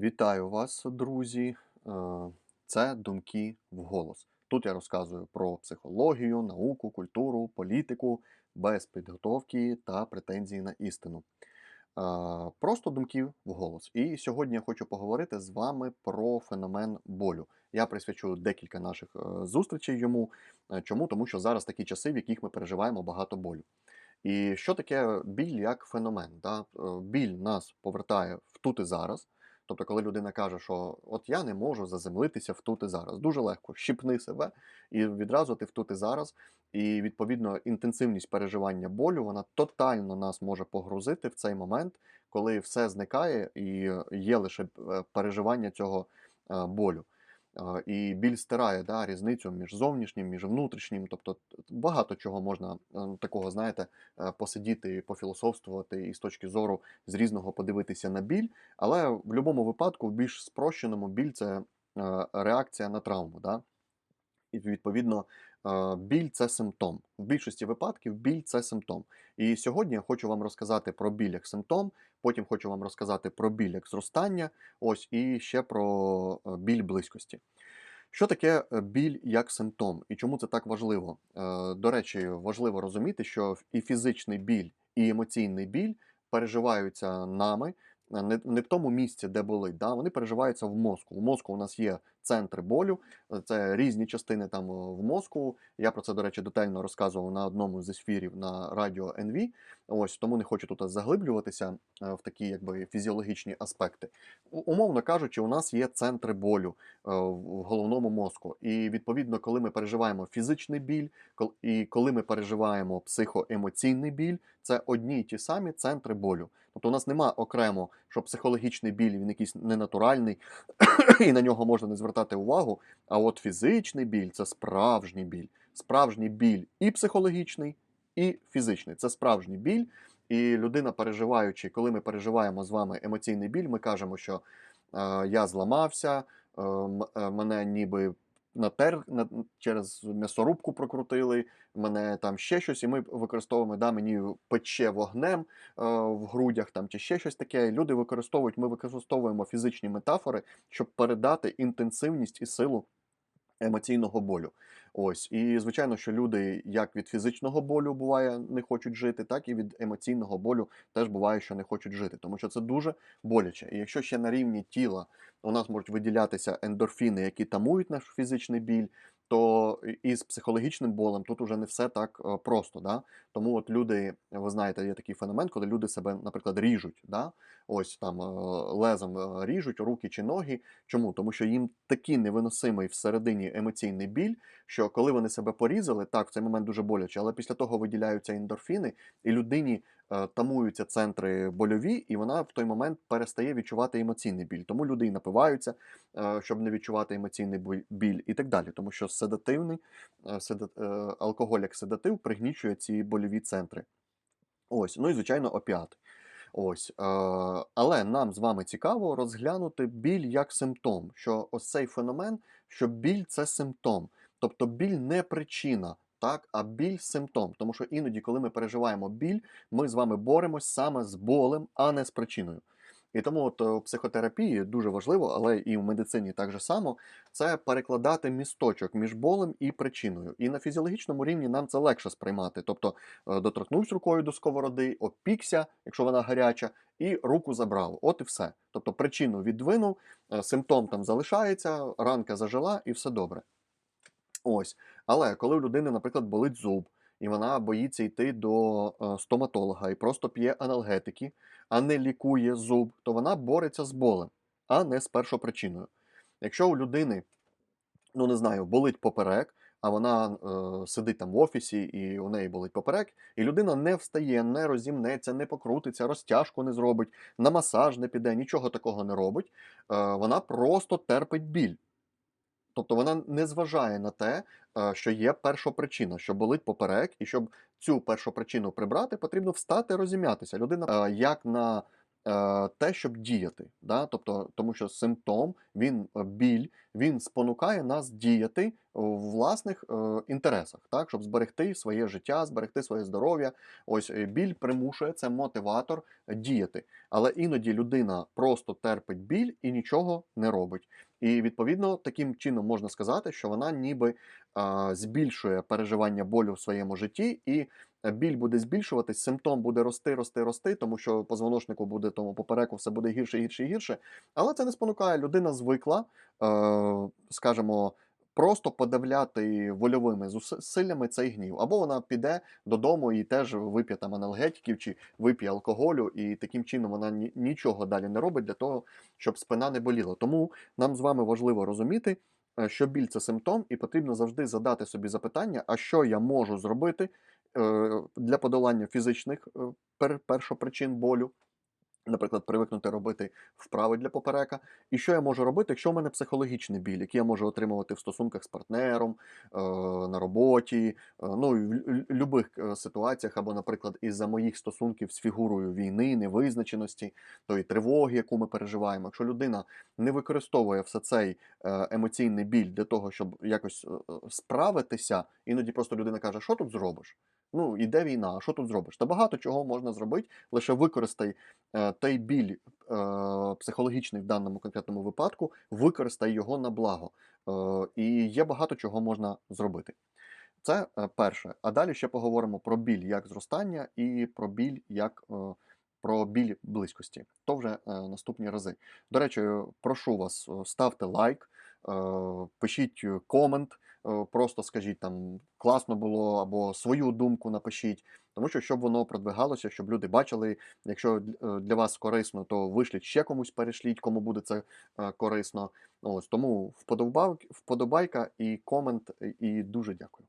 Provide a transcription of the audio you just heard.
Вітаю вас, друзі. Е, Це думки вголос. Тут я розказую про психологію, науку, культуру, політику без підготовки та претензій на істину. Е, Просто думки вголос. І сьогодні я хочу поговорити з вами про феномен болю. Я присвячу декілька наших е, зустрічей йому. Чому? Тому що зараз такі часи, в яких ми переживаємо багато болю. І що таке біль як феномен? Біль нас повертає в тут і зараз. Тобто, коли людина каже, що от я не можу заземлитися в тут і зараз, дуже легко, щіпни себе, і відразу ти в тут і зараз. І відповідно інтенсивність переживання болю вона тотально нас може погрузити в цей момент, коли все зникає і є лише е, переживання цього е, болю. І біль стирає да, різницю між зовнішнім, між внутрішнім. Тобто багато чого можна такого, знаєте, е, посидіти, пофілософствувати і з точки зору з різного подивитися на біль. Але в будь-якому випадку, в більш спрощеному, біль це е, реакція на травму. Да? І відповідно, біль це симптом. В більшості випадків біль це симптом. І сьогодні я хочу вам розказати про біль як симптом, потім хочу вам розказати про біль як зростання, ось і ще про е, біль близькості. Що таке е, біль як симптом і чому це так важливо? Е, До речі, важливо розуміти, що і фізичний біль, і емоційний біль переживаються нами е, не, не в тому місці, де болить. Да? Вони переживаються в мозку. В мозку у нас є центри болю, е, це різні частини там е, в мозку. Я про це, до речі, детально розказував на одному з ефірів на радіо НВ. Ось тому не хочу тут заглиблюватися е, в такі якби фізіологічні аспекти. Умовно кажучи, у нас є центри болю е, в головному мозку. І відповідно, коли ми переживаємо фізичний біль, і коли ми переживаємо психоемоційний біль, це одні й ті самі центри болю. Тобто у нас нема окремо, що психологічний біль він якийсь ненатуральний, і на нього можна не звертати увагу. А от фізичний біль це справжній біль. Справжній біль і психологічний, і фізичний. Це справжній біль. І людина, переживаючи, коли ми переживаємо з вами емоційний біль, ми кажемо, що е, я зламався, е, е, мене ніби натер, на, через м'ясорубку прокрутили, мене там ще щось, і ми використовуємо, да, мені пече вогнем е, в грудях там, чи ще щось таке. Люди використовують, ми використовуємо фізичні метафори, щоб передати інтенсивність і силу емоційного болю. Ось, і звичайно, що люди як від фізичного болю буває не хочуть жити, так і від емоційного болю теж буває, що не хочуть жити, тому що це дуже боляче. І якщо ще на рівні тіла у нас можуть виділятися ендорфіни, які тамують наш фізичний біль, то і з психологічним болем тут уже не все так е, просто. Да? Тому от люди, ви знаєте, є такий феномен, коли люди себе, наприклад, ріжуть, да? ось там е, лезом е, ріжуть руки чи ноги. Чому? Тому що їм такий невиносимий всередині емоційний біль, що коли вони себе порізали, так, в цей момент дуже боляче, але після того виділяються ендорфіни, і людині е, тамуються центри больові, і вона в той момент перестає відчувати емоційний біль. Тому люди і напиваються, е, щоб не відчувати емоційний біль, і так далі. Тому що седативний е, седа- е, алкоголь як седатив пригнічує ці больові центри. Ось, ну і звичайно, опіати. Ось, е, але нам з вами цікаво розглянути біль як симптом. Що ось цей феномен, що біль це симптом. Тобто біль не причина, так, а біль симптом. Тому що іноді, коли ми переживаємо біль, ми з вами боремось саме з болем, а не з причиною. І тому от е, в психотерапії дуже важливо, але і в медицині так же само, це перекладати місточок між болем і причиною. І на фізіологічному рівні нам це легше сприймати. Тобто е, доторкнувся рукою до сковороди, опікся, якщо вона гаряча, і руку забрав. От і все. Тобто причину віддвинув, е, симптом там залишається, ранка зажила і все добре. Ось. Але коли у людини, наприклад, болить зуб, і вона боїться йти до е, стоматолога і просто п'є аналгетики, а не лікує зуб, то вона бореться з болем, а не з першопричиною. Якщо у людини, ну не знаю, болить поперек, а вона е, сидить там в офісі і у неї болить поперек, і людина не встає, не розімнеться, не покрутиться, розтяжку не зробить, на масаж не піде, нічого такого не робить, е, вона просто терпить біль. Тобто вона не зважає на те, е, що є першопричина, що болить поперек, і щоб цю першопричину прибрати, потрібно встати, розім'ятися. Людина е, як на е, те, щоб діяти. Да? Тобто, тому що симптом, він біль, він спонукає нас діяти в власних інтересах, так? щоб зберегти своє життя, зберегти своє здоров'я. Ось біль примушує це мотиватор діяти. Але іноді людина просто терпить біль і нічого не робить. І відповідно таким чином можна сказати, що вона ніби а, збільшує переживання болю в своєму житті, і е, біль буде збільшуватись, симптом буде рости, рости, рости, тому що позвоночнику буде тому попереку все буде гірше, гірше гірше. Але це не спонукає. Людина звикла, е, скажімо, просто подавляти вольовими зусиллями цей гнів. Або вона піде додому і теж вип'є там анальгетиків чи вип'є алкоголю, і таким чином вона нічого далі не робить для того, щоб спина не боліла. Тому нам з вами важливо розуміти, е, що біль це симптом, і потрібно завжди задати собі запитання, а що я можу зробити е, для подолання фізичних е, пер- першопричин болю. Наприклад, привикнути робити вправи для поперека. І що я можу робити, якщо в мене психологічний біль, який я можу отримувати в стосунках з партнером, е, на роботі, е, ну в любих е, ситуаціях, або, наприклад, із-за моїх стосунків з фігурою війни, невизначеності, тої тривоги, яку ми переживаємо. Якщо людина не використовує все цей емоційний біль для того, щоб якось справитися, іноді просто людина каже, що тут зробиш? Ну, іде війна, а що тут зробиш? Та багато чого можна зробити, лише використай е, той біль е, психологічний в даному конкретному випадку, використай його на благо. Е, і є багато чого можна зробити. Це е, перше. А далі ще поговоримо про біль як зростання і про біль як е, про біль близькості. То вже е, наступні рази. До речі, прошу вас, е, ставте лайк, е, пишіть е, комент, просто скажіть там класно було або свою думку напишіть. Тому що щоб воно продвигалося, щоб люди бачили, якщо е, для вас корисно, то вишліть ще комусь, перешліть, кому буде це е, корисно. Ось тому вподобайка і комент, і дуже дякую.